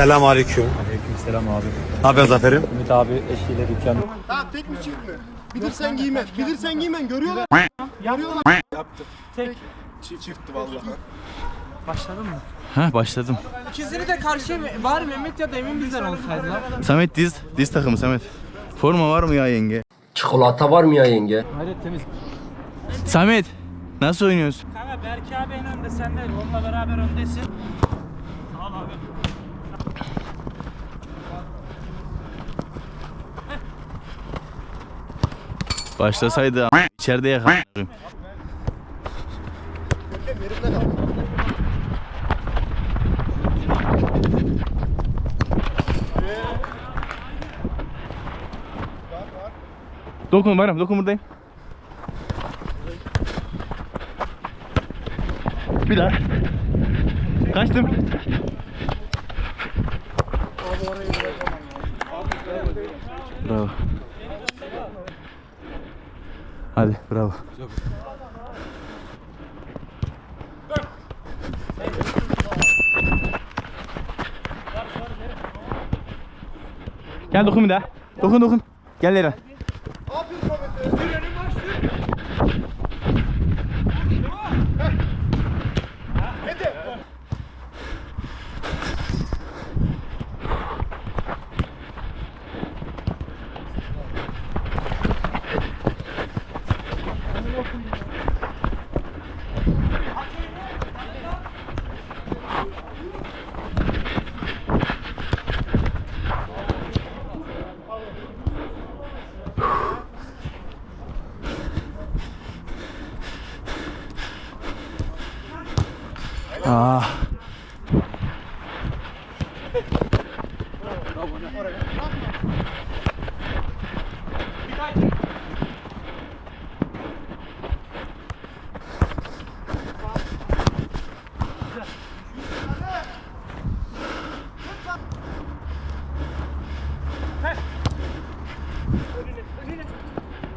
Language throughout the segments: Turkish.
Selam aleyküm. Aleykümselam abi. Ne yapıyorsun Zafer'im? Ümit abi eşiyle dükkan. Ha tek mi çift mi? Bilirsen giymen. Bilirsen giymen. Görüyorlar. Görüyorlar. Çiftti vallahi. Ha başladım. İkisini de karşıya var Mehmet ya da Emin bizden olsaydılar. Samet diz, diz takımı Samet. Forma var mı ya yenge? Çikolata var mı ya yenge? Hayret temiz. Samet nasıl oynuyorsun? Kanka Berke abi en önde sen de onunla beraber öndesin. Sağ ol abi. Başlasaydı a- içeride yakın. Dokun Bayram, dokun buradayım. Bir daha. Kaçtım. Bravo. Hadi bravo. Gel dokun bir daha. Dokun dokun. Gel Eren. Ah.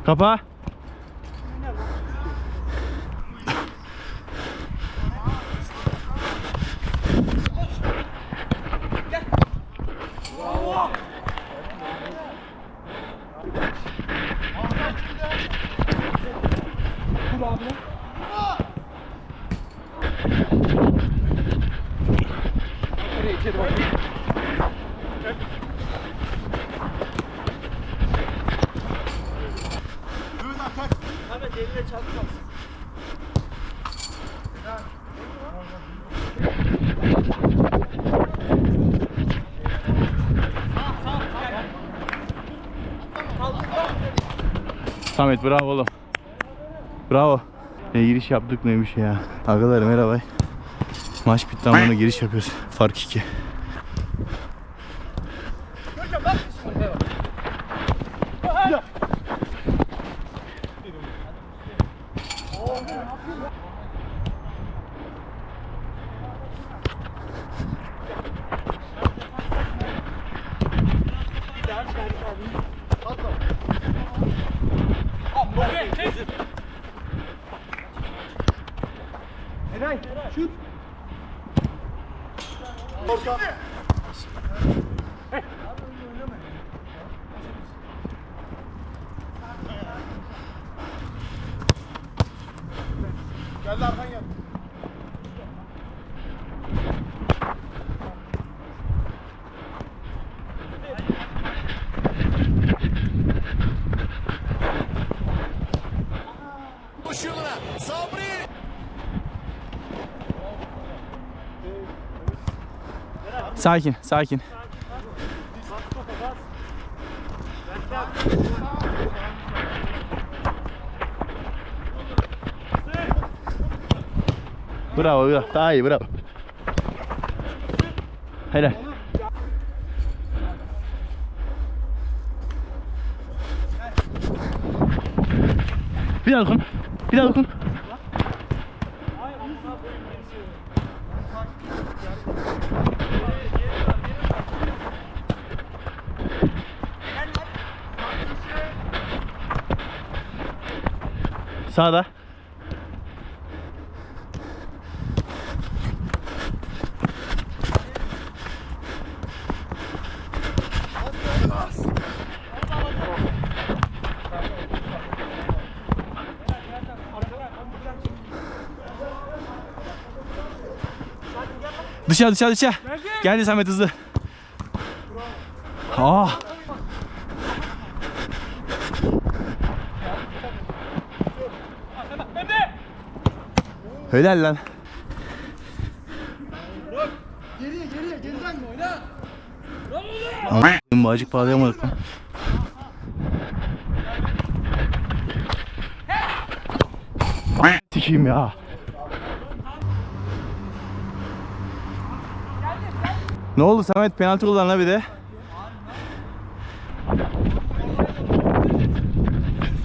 Kapa. Samet bravo oğlum. Bravo. Ne giriş yaptık neymiş ya. Agalar merhaba. Maç bitti ama giriş yapıyoruz. Fark 2. Gel arkan gel. Sakin, sakin. Bravo, bravo. Daha iyi, bravo. Helal. Bir daha dokun. Bir daha dokun. Sağda. Dışarı dışarı dışarı. Geldi Samet hızlı. Aa. Helal lan. Geriye geriye geriden mi oyna? Ama bağcık bağlayamadık lan. Sikiyim ya. Ne oldu Samet penaltı kullan la bir de.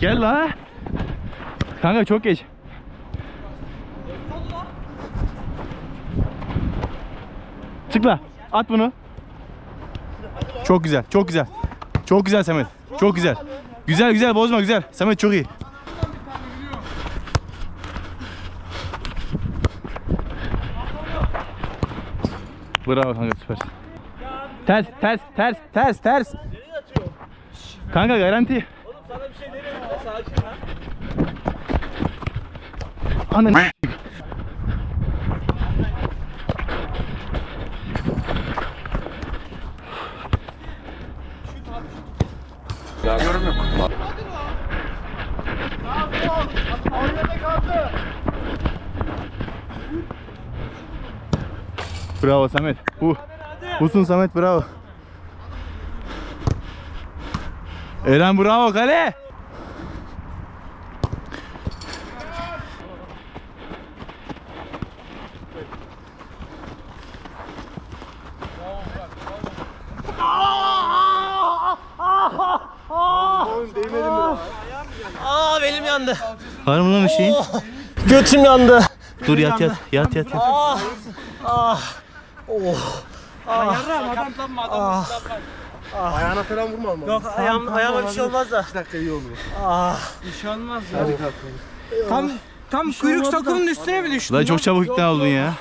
Gel la. Kanka çok geç. Tıkla. At bunu. Çok güzel, çok güzel. Çok güzel Samet. Çok güzel. Güzel güzel bozma güzel. Samet çok iyi. Bravo kanka süpersin. Ters ters ters ters ters. Kanka garanti. Sana bir şey demiyorum sakin lan. Ananı Bravo Samet. Bu. Busun Samet bravo. Eren bravo kale. Aa belim yandı. Var mı lan bir şeyin? Götüm yandı. Dur yat yat yat yat. yat. Yarram adam sanma adam sanma. Ayağına falan vurma ama. Yok ayağım, ayağıma bir şey olmaz da. Bir dakika iyi oldu. Bir şey olmaz ya. Hadi kalk. Tam tam kuyruk sokunun üstüne mi düştün? Lan çok çabuk ikna oldun ya.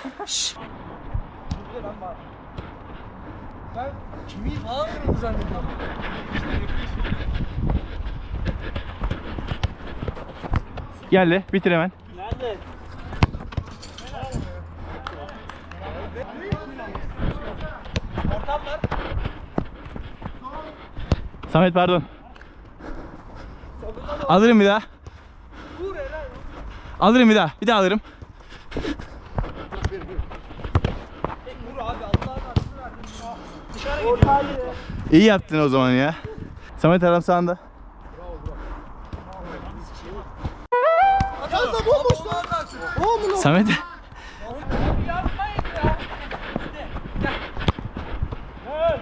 Kimi zannediyorum. Gel de bitir hemen. Nerede? Samet pardon. Alırım bir daha. Alırım bir daha. Bir daha alırım. İyi yaptın o zaman ya. Samet adam sağında. Samet. Yapmayın ya. Gel. Gel.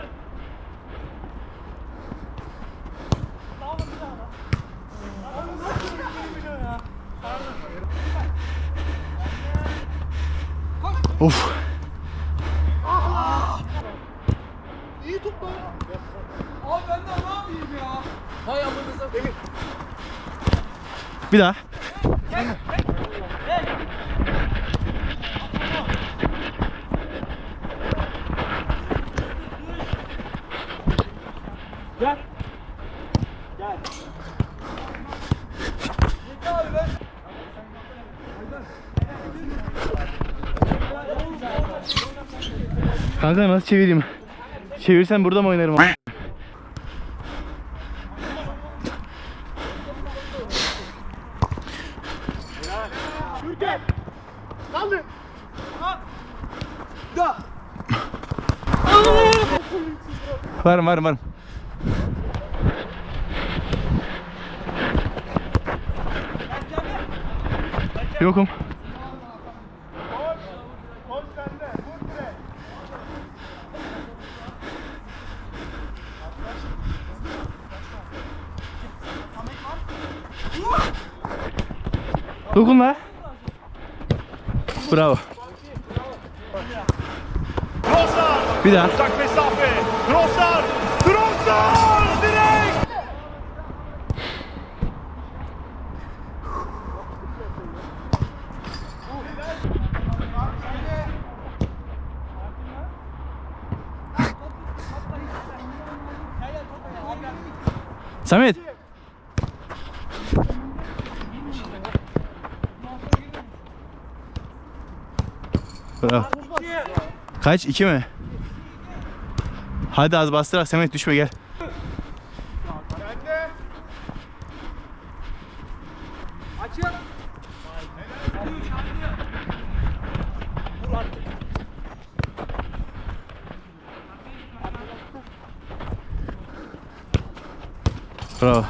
Tamam bir daha lan. Abi nasıl bir biliyor ya? Of. İyi tut lan. Abi ben de ne yapayım ya? Hay amınıza. Emin. Bir daha. Gel. Gel. Git abi ben. Kanka nasıl çevireyim? Çevirsen burada mı oynarım? Türkiye. Kaldır. Varım varım varım. Yokum. Dokun la. Bravo. Bir daha. Uzak mesafe. Trossard. Trossard. Direkt. Samet. Bravo. Kaç? 2 mi? Hadi az bastırak Samet düşme gel. Bravo.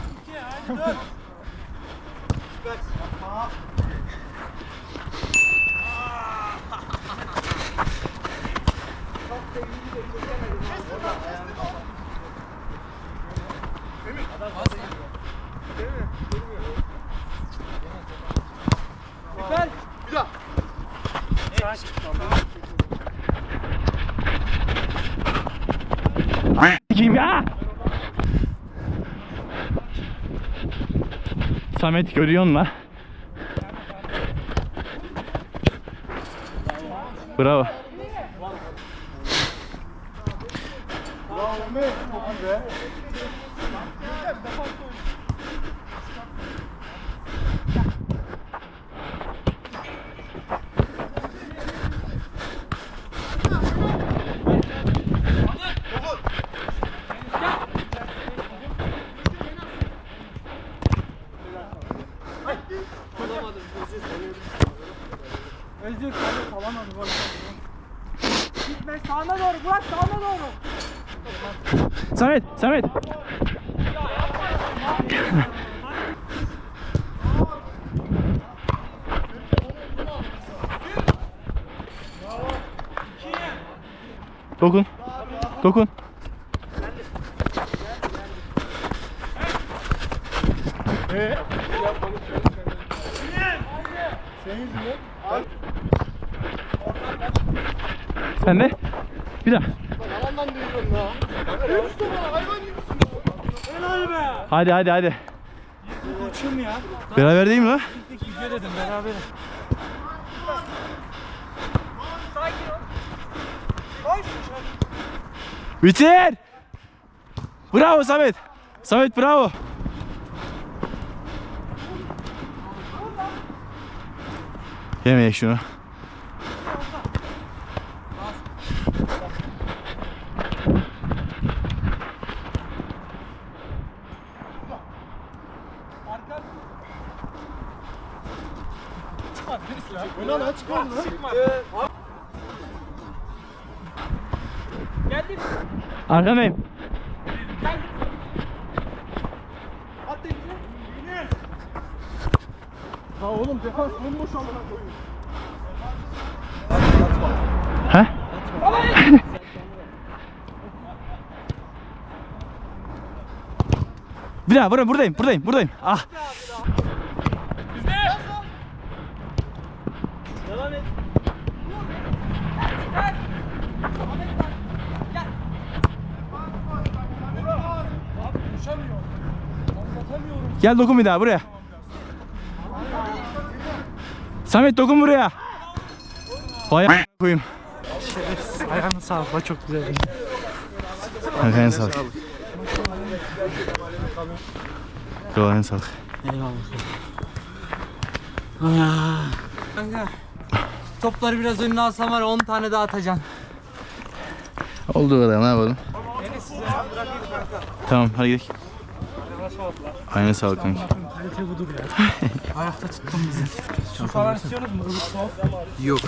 Kim ya? Samet görüyorsun la. Bravo. Özür Samet, Samet. Dokun. Dokun. Sen de? Bir daha. Helal be. Hadi hadi hadi. Koçum ya. Beraber değil mi la? Gittik video dedim beraber. Sakin ol. Koş. Bitir. Bravo Samet. Samet bravo. Yemeyek şunu. Öne lan çıkar lan. Geldim. Arkandayım. At elini. Ha oğlum defans bomboş amına koyayım. He? Bir daha buradayım, buradayım, buradayım, buradayım. Ah. Devam et. Gel dokun bir daha buraya. Samet dokun buraya. Vay a- koyayım. Ayağını sağ çok güzel. Ayağına sağlık. Ayağına sağlık. Kanka topları biraz önüne alsam var ya 10 tane daha atacaksın. Olduğu kadar ne yapalım? Tamam hadi gidelim. Ayağına sağlık kanka. Ayakta tuttum bizi. Su falan istiyorsunuz mu? Ilık soğuk. Yok.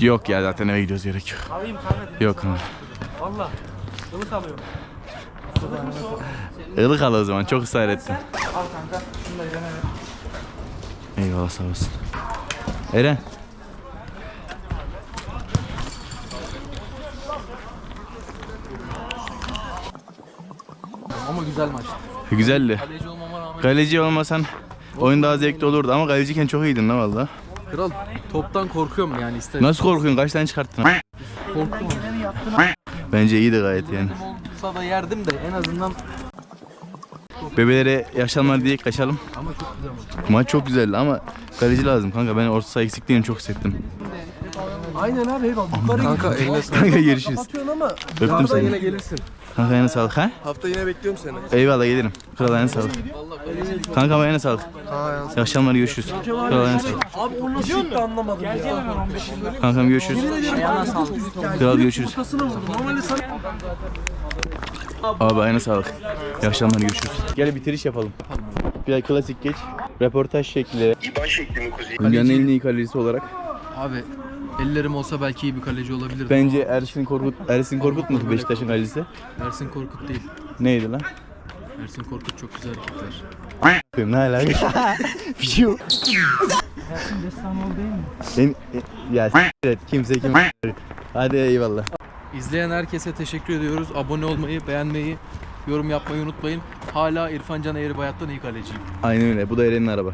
Yok ya zaten eve gidiyoruz gerek yok. Alayım kahve. Yok kanka. Valla. Ilık alıyorum. Ilık al o zaman çok ısrar ettin. Al kanka. Şunu da Eren'e ver. Eyvallah sağ olasın. Eren. Ama güzel maç. Güzeldi. Kaleci olmama rağmen. Kaleci olmasan oyun daha zevkli olurdu ama kaleciyken çok iyiydin lan valla. Kral toptan korkuyorum yani ister. Nasıl korkuyorsun? Kaç tane çıkarttın? Bence iyiydi gayet yani. Olsa da yerdim de en azından Bebelere yaşlanmalar diye kaçalım. ama çok güzel maç. Maç çok güzeldi ama kaleci lazım kanka. Ben orta saha eksikliğini çok hissettim. Aynen abi eyvallah. Yukarı Kanka eline sağlık. Kanka görüşürüz. Kapatıyorsun ama Öptüm seni. Yine gelirsin. Kanka yine sağlık ha. Hafta yine bekliyorum seni. Eyvallah gelirim. Kral ayağına sağlık. Kanka ayağına sağlık. Ha ya. İyi akşamlar görüşürüz. Kral ayağına sağlık. abi onu nasıl gitti anlamadım ya. Kankam görüşürüz. Kral görüşürüz. Kafasına vurdu. Normalde sana Abi ayağına sağlık. İyi akşamlar görüşürüz. Gel bitiriş yapalım. Bir klasik geç. Röportaj şekli. Dünyanın en iyi kalecisi olarak. Abi ellerim olsa belki iyi bir kaleci olabilirdim. Bence Ersin Korkut Ersin Korkut mu Beşiktaş'ın kalecisi? Ersin Korkut değil. Neydi lan? Ersin Korkut çok güzel hareketler. Ne alaka? Bir şey yok. Benim, ya s- et kimse kim Hadi eyvallah. İzleyen herkese teşekkür ediyoruz. Abone olmayı, beğenmeyi, yorum yapmayı unutmayın. Hala İrfan Can Eğribayat'tan iyi kaleciyim. Aynen öyle. Bu da Eren'in araba.